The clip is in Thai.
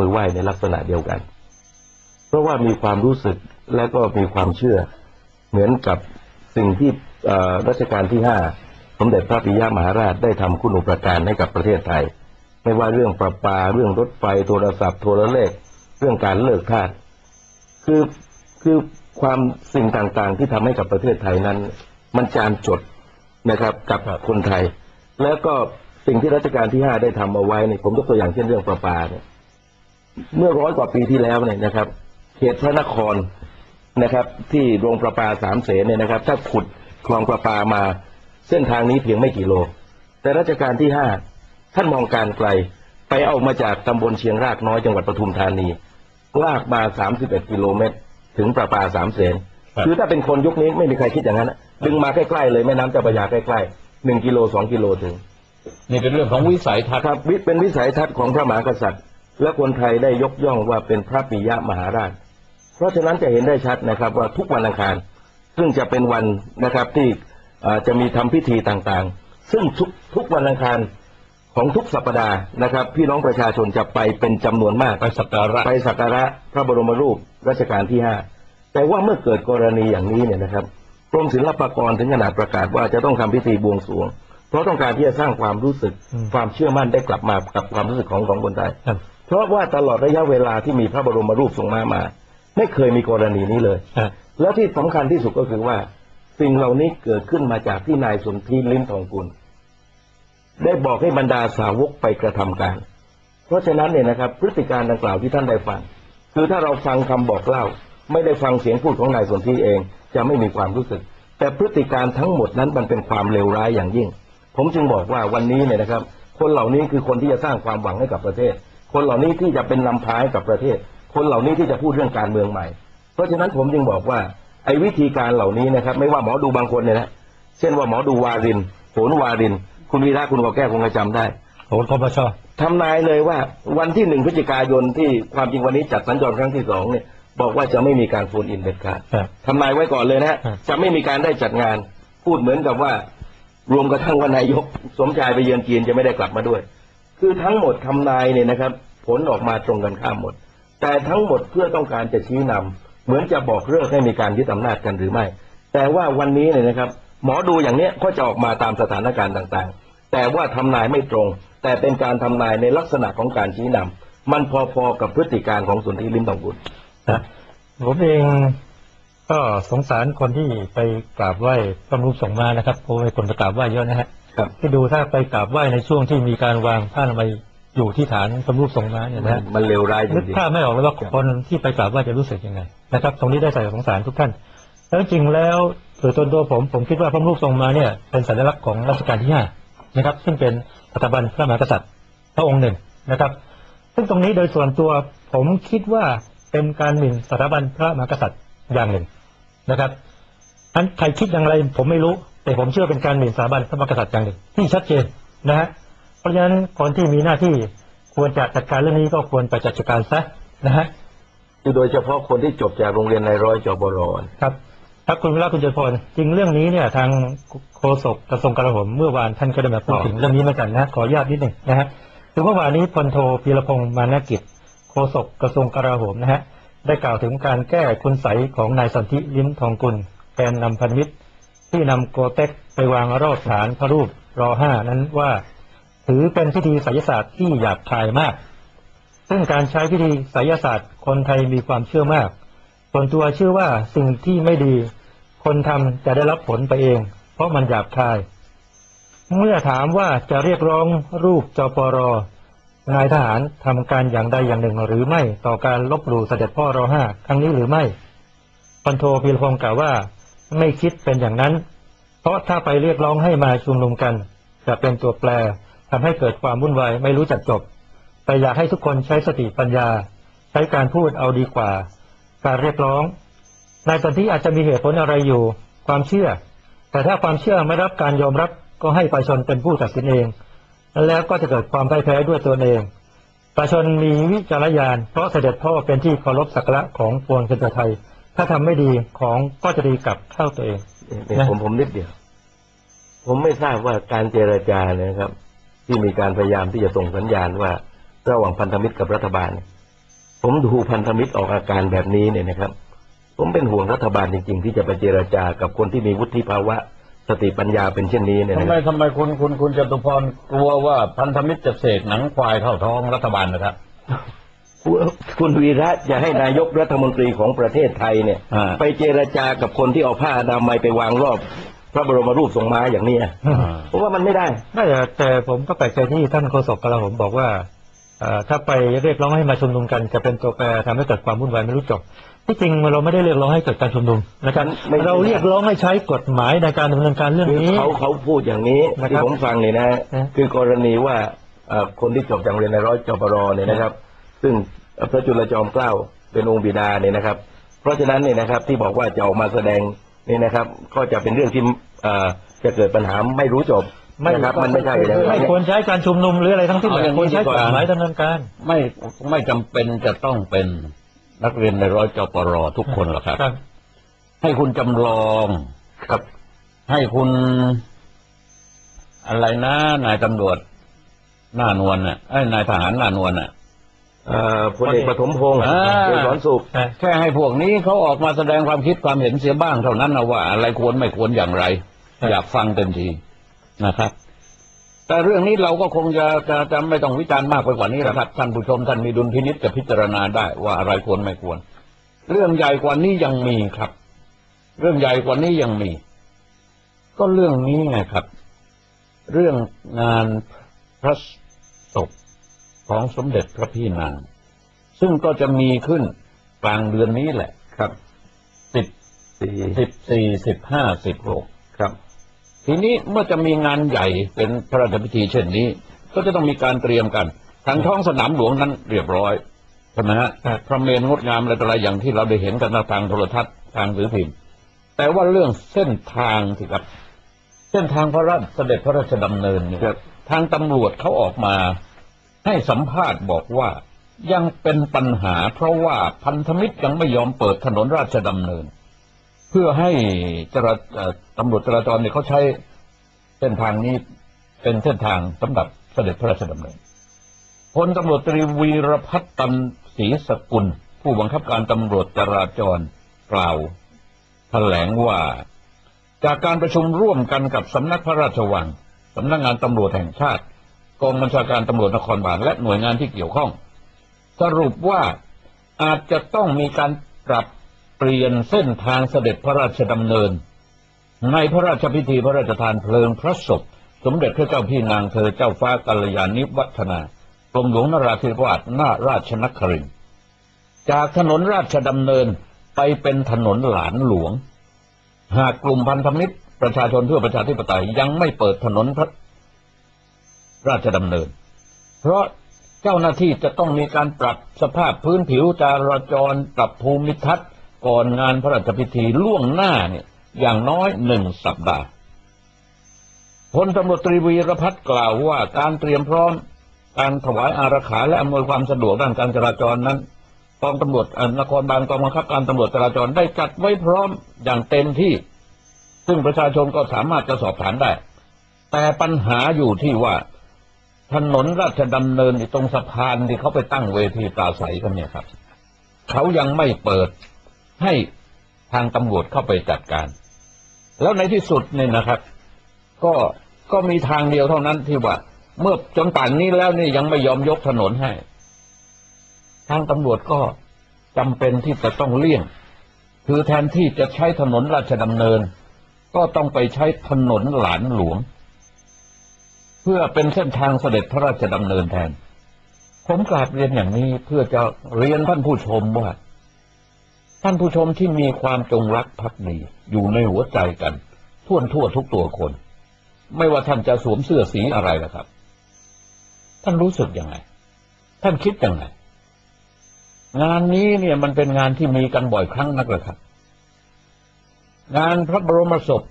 มือไหว้ในลักษณะเดียวกัน เพราะว่ามีความรู้สึกและก็มีความเชื่อ เหมือนกับสิ่งที่รัชกาลที่ห้าสมเด็จพระปิยมหาราชได้ทำคุณูปการให้กับประเทศไทย ไม่ว่าเรื่องประปาเรื่องรถไฟโทรศัพท์โทรเลข เรื่องการเลิกทาสคือคือความสิ่งต่างๆ ที่ทำให้กับประเทศไทยนั้น มันจานจดนะครับกับคนไทย แล้วก็สิ่งที่รัชกาลที่ห้าได้ทำเอาไว้เนี่ยผมยกตัวอย่างเช่นเรื่องประปาเนี่ย เมื่อร้อยกว่าปีที่แล้วเนี่ยนะครับเขตพระนครนะครับ ที่โรงประปาสามเสนเนี่ยนะครับ ถ้าขุดคลองประปามาเส้นทางนี้เพียงไม่กี่โล แต่รัชกาลที่ห้าท่านมองการไกลไปเอามาจากตำบลเชียงรากน้อยจังหวัดปทุมธานี ลากมา31กิโลเมตร ถึงประปาสามเสนครับคือถ้าเป็นคนยุคนี้ไม่มีใครคิดอย่างนั้นนะดึงมาใกล้ๆเลยแม่น้ำเจ้าพระยาใกล้ๆหนึ่งกิโลสองกิโลถึงนี่เป็นเรื่องของวิสัยทัศน์ครับวิเป็นวิสัยทัศน์ของพระมหากษัตริย์ และคนไทยได้ยกย่องว่าเป็นพระปิยมหาราช เพราะฉะนั้นจะเห็นได้ชัดนะครับว่าทุกวันอังคาร ซึ่งจะเป็นวันนะครับที่เอ่อจะมีทำพิธีต่างๆ ซึ่งทุกทุกวันอังคารของทุกสัปดาห์นะครับ พี่น้องประชาชนจะไปเป็นจำนวนมากไปสักการะไปสักการะพระบรมรูปรัชกาลที่ห้าแต่ว่าเมื่อเกิดกรณีอย่างนี้เนี่ยนะครับกรมศิลปากรถึงขนาดประกาศว่าจะต้องทำพิธีบวงสรวง เพราะต้องการที่จะสร้างความรู้สึกอืมความเชื่อมั่นได้กลับมากับความรู้สึกของของคนไทยครับ เพราะว่าตลอดระยะเวลาที่มีพระบรมรูปทรงมามา ไม่เคยมีกรณีนี้เลยอะแล้วที่สำคัญที่สุดก็คือว่า สิ่งเหล่านี้เกิดขึ้นมาจากที่นายสนธิลิ้มทองกุล ได้บอกให้บรรดาสาวกไปกระทำการ เพราะฉะนั้นเนี่ยนะครับ พฤติการดังกล่าวที่ท่านได้ฟัง คือถ้าเราฟังคำบอกเล่า ไม่ได้ฟังเสียงพูดของนายสนธิเองจะไม่มีความรู้สึก แต่พฤติการทั้งหมดนั้นมันเป็นความเลวร้ายอย่างยิ่ง ผมจึงบอกว่าวันนี้เนี่ยนะครับ คนเหล่านี้คือคนที่จะสร้างความหวังให้กับประเทศ คนเหล่านี้ที่จะเป็นนำพาให้กับประเทศ คนเหล่านี้ที่จะพูดเรื่องการเมืองใหม่ เพราะฉะนั้นผมจึงบอกว่าไอ้วิธีการเหล่านี้นะครับ ไม่ว่าหมอดูบางคนเนี่ยนะเช่นว่าหมอดูวารินโหนวาริน คุณวีระคุณกอแก้วคงจะจำได้โหนคอปชทำนายเลยว่าวันที่หนึ่งพฤศจิกายนที่ความจริงวันนี้จัดสัญจรครั้งที่สองเนี่ยบอกว่าจะไม่มีการโฟนอินเด็ดขาดครับทำนายไว้ก่อนเลยนะฮะครับจะไม่มีการได้จัดงาน พูดเหมือนกับว่ารวมกระทั่งว่านายกสมชายไปเยือนจีนจะไม่ได้กลับมาด้วย คือทั้งหมดทำนายเนี่ยนะครับ ผลออกมาตรงกันข้ามหมด แต่ทั้งหมดเพื่อต้องการจะชี้นำเหมือนจะบอกเลิกให้มีการยึดอำนาจกันหรือไม่ แต่ว่าวันนี้เนี่ยนะครับ หมอดูอย่างเนี้ยก็จะออกมาตามสถานการณ์ต่างๆ แต่ว่าทำนายไม่ตรง แต่เป็นการทำนายในลักษณะของการชี้นำมันพอๆกับพฤติการของสุนทรีลิมทองกุลนะผมเองก็สงสารคนที่ไปกราบไหว้พระรูปส่งมานะครับเพราะคนไปกราบไหว้เยอะนะฮะ ที่ดูถ้าไปกราบไหว้ในช่วงที่มีการวางผ้าอนามัยอยู่ที่ฐานพระรูปส่งมาเนี่ยนะฮะมันเลวร้ายจนึกริงภาพไม่ออกเลยว่าคนที่ไปกราบไหว้จะรู้สึกยังไงนะครับ ตรงนี้ได้ใส่สงสารทุกท่าน แล้วจริงแล้วโดยตัวตัวผมผมคิดว่าพระรูปทรงมาเนี่ยเป็นสัญลักษณ์ของรัชกาลที่ห้านะครับ ซึ่งเป็นสถาบันพระมหากษัตริย์พระองค์หนึ่งนะครับ ซึ่งตรงนี้โดยส่วนตัวผมคิดว่าเป็นการหมิ่นสถาบันพระมหากษัตริย์อย่างหนึ่งนะครับอันใครคิดอย่างไรผมไม่รู้ แต่ผมเชื่อเป็นการหมิ่นสถาบันพระมหากษัตริย์อย่างหนึ่งที่ชัดเจนนะฮะเพราะฉะนั้นคนที่มีหน้าที่ควรจะจัดการเรื่องนี้ก็ควรไปจัดการซะนะฮะๆคือโดยเฉพาะคนที่จบจากโรงเรียนในร้อยจบรครับครับคุณวิระคุณเจริญพลจริงเรื่องนี้เนี่ยทางโฆษกกระทรวงกลาโหมเมื่อวานท่านก็ได้มาพูดถึงเรื่องนี้เหมือนกันนะขออนุญาตนิดหนึ่งนะฮะคือเมื่อวานนี้พลโทพีรพงศ์มานกิจโฆษกกระทรวงกลาโหมนะฮะได้กล่าวถึงการแก้คุณใสยของนายสันติลิ้มทองกุลแกนนำพันธมิตร ที่นำโกเต็กไปวางรอบฐานพระรูปรอห้านั้นว่า ถือเป็นพิธีไสยศาสตร์ที่หยาบคายมาก ซึ่งการใช้พิธีไสยศาสตร์ คนไทยมีความเชื่อมาก ส่วนตัวเชื่อว่าสิ่งที่ไม่ดี คนทำจะได้รับผลไปเอง เพราะมันหยาบคาย เมื่อถามว่าจะเรียกร้องรูปจปรนายทหารทำการอย่างใดอย่างหนึ่งหรือไม่ต่อการลบหลู่เสด็จพ่อรอห้าครั้งนี้หรือไม่พันโทพีรพงศ์กล่าวว่า ไม่คิดเป็นอย่างนั้น เพราะถ้าไปเรียกร้องให้มาชุมนุมกันจะเป็นตัวแปรทำให้เกิดความวุ่นวายไม่รู้จักจบ แต่อยากให้ทุกคนใช้สติปัญญา ใช้การพูดเอาดีกว่า การเรียกร้องนายสันติอาจจะมีเหตุผลอะไรอยู่ ความเชื่อ แต่ถ้าความเชื่อไม่รับการยอมรับก็ให้ประชาชนเป็นผู้ตัดสินเอง แล้วก็จะเกิดความพ่ายแพ้ด้วยตัวเอง ประชาชนมีวิจารณญาณเพราะเสด็จพ่อเป็นที่เคารพสักการะของปวงชนชาไทย ถ้าทำไม่ดีของก็จะดีกลับเข้าตัวเองเนี่ยนะผมผมนิดเดียว ผมไม่ทราบว่าการเจรจาเนี่ยนะครับ ที่มีการพยายามที่จะส่งสัญญาณว่าระหว่างพันธมิตรกับรัฐบาลเนี่ยผมดูพันธมิตรออกอาการแบบนี้เนี่ยนะครับ ผมเป็นห่วงรัฐบาลจริง ๆ ที่จะไปเจรจากับคนที่มีวุฒิภาวะสติปัญญาเป็นเช่นนี้เนี่ยทำนะไมครับทำไมคุณคุณคุณจตุพรกลัวว่าพันธมิตรจะเสกหนังควายเข้าท้องรัฐบาลนะครับ คุณคุณวีระจะให้นายกรัฐมนตรีของประเทศไทยเนี่ยอ่าไปเจรจากับคนที่เอาผ้าอนามัยไปวางรอบ พระบรมรูปทรงม้าอย่างเนี้ยเพราะว่ามันไม่ได้ไม่แต่แต่ผมก็แปลกใจที่ท่านโฆษกกลาโหมบอกว่าเอ่อถ้าไปเรียกร้องให้มาชุมนุมกันจะเป็นตัวแปรทำให้เกิดความวุ่นวายไม่รู้จบที่จริงเราไม่ได้เรียกร้องให้เกิดการชุมนุมนะครับไม่เราเรียกร้องให้ใช้กฎหมายในการดำเนินการเรื่องคือนี้เขาเขาพูดอย่างนี้นะคที่รับผมฟังเนี่ยนะนะคือกรณีว่าเอ่อคนที่จบจากโรงเรียนในร้อยจปรเนี่ยนะครับ ซึ่งพระจุลจอมเกล้าเป็นองค์บิดาเนี่ยนะครับ เพราะฉะนั้นเนี่ยนะครับที่บอกว่าจะออกมาแสดงนี่นะครับ ก็จะเป็นเรื่องที่เอ่อจะเกิดปัญหาไม่รู้จบไม่นะครับมันไม่ใช่อย่างไม่นั้นควรใช้การชุมนุมหรืออะไรทั้งสิ้นเอาอย่างนี้ควรใช้ดีกกว่าฎหมายดำเนินการ ไม่ไม่จำเป็นจะต้องเป็นนักเรียนในร้อยจปรทุกคนหรอกครับครับให้คุณจำลองครับ ให้คุณ อะไรนะ นายตำรวจหน้านวลน่ะไอ้ยนายทหารหน้านวลน่ะเอ่อ พลเอกปฐมพงศ์อ่าเกษรสุขแค่ให้พวกนี้เขาออกมาแสดงความคิดความเห็นเสียบ้างเท่านั้นนะว่า อะไรควรไม่ควรอย่างไร อยากฟังเต็มทีนะครับ แต่เรื่องนี้เราก็คงจะจะจะไม่ต้องวิจารณ์มากไปกว่านี้นะครับท่านผู้ชมท่านมีดุลพินิจจะพิจารณาได้ว่าอะไรควรไม่ควร เรื่องใหญ่กว่านี้ยังมีครับ เรื่องใหญ่กว่านี้ยังมี ก็เรื่องนี้ไงครับ เรื่องงานพระศพ ของสมเด็จพระพี่นาง ซึ่งก็จะมีขึ้นกลางเดือนนี้แหละ ครับสิบสี่สิบสี่สิบห้าสิบหกครับ ทีนี้เมื่อจะมีงานใหญ่เป็นพระราชพิธีเช่นนี้ ก็จะต้องมีการเตรียมกันทางท้องสนามหลวงนั้นเรียบร้อยใช่ไหมฮะครับพระเมรุงดงามอะไรต่ออะไรอย่างที่เราได้เห็นกันทางโทรทัศน์ทางสื่อพิมพ์ แต่ว่าเรื่องเส้นทางสิครับ เส้นทางพระราชเสด็จพระราชดำเนินเนี่ยครับทางตำรวจเขาออกมา ให้สัมภาษณ์บอกว่ายังเป็นปัญหาเพราะว่าพันธมิตรยังไม่ยอมเปิดถนนราชดำเนิน เพื่อให้จราตำรวจจราจรเนี่ยเขาใช้เส้นทางนี้เป็นเส้นทางสำหรับเสด็จพระราชดำเนินพลตำรวจตรีวีรพัฒน์ตันศรีสกุล ผู้บังคับการตำรวจจราจรกล่าวแถลงว่า จากการประชุมร่วมกันกับสำนักพระราชวังสำนักงานตำรวจแห่งชาติ กองบัญชาการตำรวจนครบาลและหน่วยงานที่เกี่ยวข้อง สรุปว่าอาจจะต้องมีการปรับเปลี่ยนเส้นทางเสด็จพระราชดำเนิน ในพระราชพิธีพระราชทานเพลิงพระศพ สมเด็จพระเจ้าพี่นางเธอเจ้าฟ้ากัลยาณิวัฒนากรมหลวงนราธิวาสหน้าราชนครินจากถนนราชดำเนินไปเป็นถนนหลานหลวง หากกลุ่มพันธมิตรประชาชนเพื่อประชาธิปไตยยังไม่เปิดถนนพ ราชดำเนิน เพราะเจ้าหน้าที่จะต้องมีการปรับสภาพพื้นผิวจราจร ปรับภูมิทัศน์ก่อนงานพระราชพิธีล่วงหน้าเนี่ยอย่างน้อยหนึ่งสัปดาห์พลตำรวจตรีวีรพัฒน์กล่าวว่าการเตรียมพร้อมการถวายอารักขาและอำนวยความสะดวกด้านการจราจรนั้นกองตำรวจนครบาลกองบังคับการตำรวจจราจรได้จัดไว้พร้อมอย่างเต็มที่ ซึ่งประชาชนก็สามารถจะสอบถามได้ แต่ปัญหาอยู่ที่ว่า ถนนราชดำเนินตรงสะพานที่เขาไปตั้งเวทีปราศัยกันเนี่ยครับ เขายังไม่เปิดให้ทางตำรวจเข้าไปจัดการ แล้วในที่สุดเนี่ยนะครับ ก็ก็มีทางเดียวเท่านั้นที่ว่า เมื่อจนป่านนี้แล้วนี่ยังไม่ยอมยกถนนให้ ทางตำรวจก็จำเป็นที่จะต้องเลี่ยง คือแทนที่จะใช้ถนนราชดำเนิน ก็ต้องไปใช้ถนนหลานหลวง พื่อเป็นเส้นทางเสด็จพระราชดำเนินแทน ผมกราบเรียนอย่างนี้เพื่อจะเรียนท่านผู้ชมว่า ท่านผู้ชมที่มีความจงรักภักดีอยู่ในหัวใจกันทั่วทั่วทุกตัวคน ไม่ว่าท่านจะสวมเสื้อสีอะไรนะครับ ท่านรู้สึกยังไง ท่านคิดยังไง งานนี้เนี่ยมันเป็นงานที่มีกันบ่อยครั้งนักเลยครับ งานพระบรมศพ